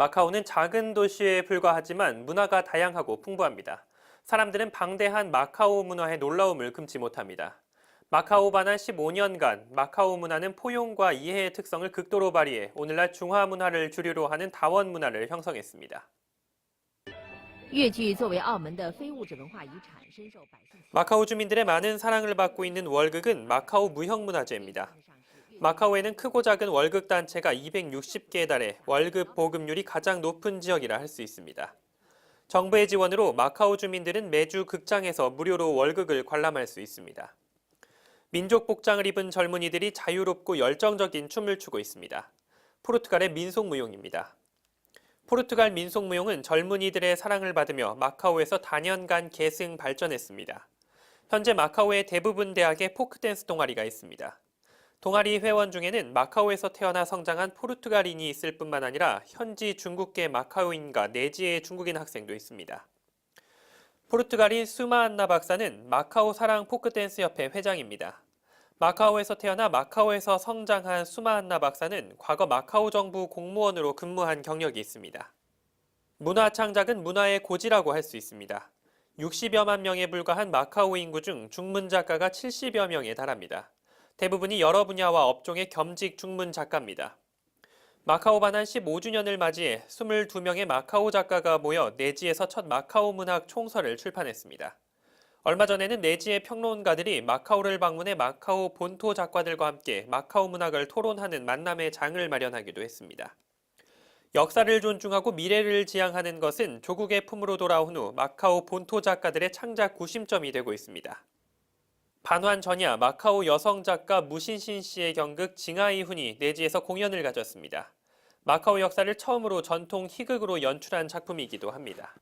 마카오는 작은 도시에 불과하지만 문화가 다양하고 풍부합니다. 사람들은 방대한 마카오 문화의 놀라움을 금치 못합니다. 마카오 반한 15년간 마카오 문화는 포용과 이해의 특성을 극도로 발휘해 오늘날 중화 문화를 주류로 하는 다원 문화를 형성했습니다. 마카오 주민들의 많은 사랑을 받고 있는 월극은 마카오 무형문화재입니다. 마카오에는 크고 작은 월극 단체가 260개에 달해 월급 보급률이 가장 높은 지역이라 할 수 있습니다. 정부의 지원으로 마카오 주민들은 매주 극장에서 무료로 월극을 관람할 수 있습니다. 민족 복장을 입은 젊은이들이 자유롭고 열정적인 춤을 추고 있습니다. 포르투갈의 민속 무용입니다. 포르투갈 민속 무용은 젊은이들의 사랑을 받으며 마카오에서 단연간 계승 발전했습니다. 현재 마카오의 대부분 대학에 포크댄스 동아리가 있습니다. 동아리 회원 중에는 마카오에서 태어나 성장한 포르투갈인이 있을 뿐만 아니라 현지 중국계 마카오인과 내지의 중국인 학생도 있습니다. 포르투갈인 수마안나 박사는 마카오 사랑 포크댄스 협회 회장입니다. 마카오에서 태어나 마카오에서 성장한 수마안나 박사는 과거 마카오 정부 공무원으로 근무한 경력이 있습니다. 문화 창작은 문화의 고지라고 할 수 있습니다. 60여만 명에 불과한 마카오 인구 중 중문 작가가 70여 명에 달합니다. 대부분이 여러 분야와 업종의 겸직 중문 작가입니다. 마카오 반환 15주년을 맞이해 22명의 마카오 작가가 모여 내지에서 첫 마카오 문학 총서를 출판했습니다. 얼마 전에는 내지의 평론가들이 마카오를 방문해 마카오 본토 작가들과 함께 마카오 문학을 토론하는 만남의 장을 마련하기도 했습니다. 역사를 존중하고 미래를 지향하는 것은 조국의 품으로 돌아온 후 마카오 본토 작가들의 창작 구심점이 되고 있습니다. 반환 전야 마카오 여성 작가 무신신 씨의 경극 징하이훈이 내지에서 공연을 가졌습니다. 마카오 역사를 처음으로 전통 희극으로 연출한 작품이기도 합니다.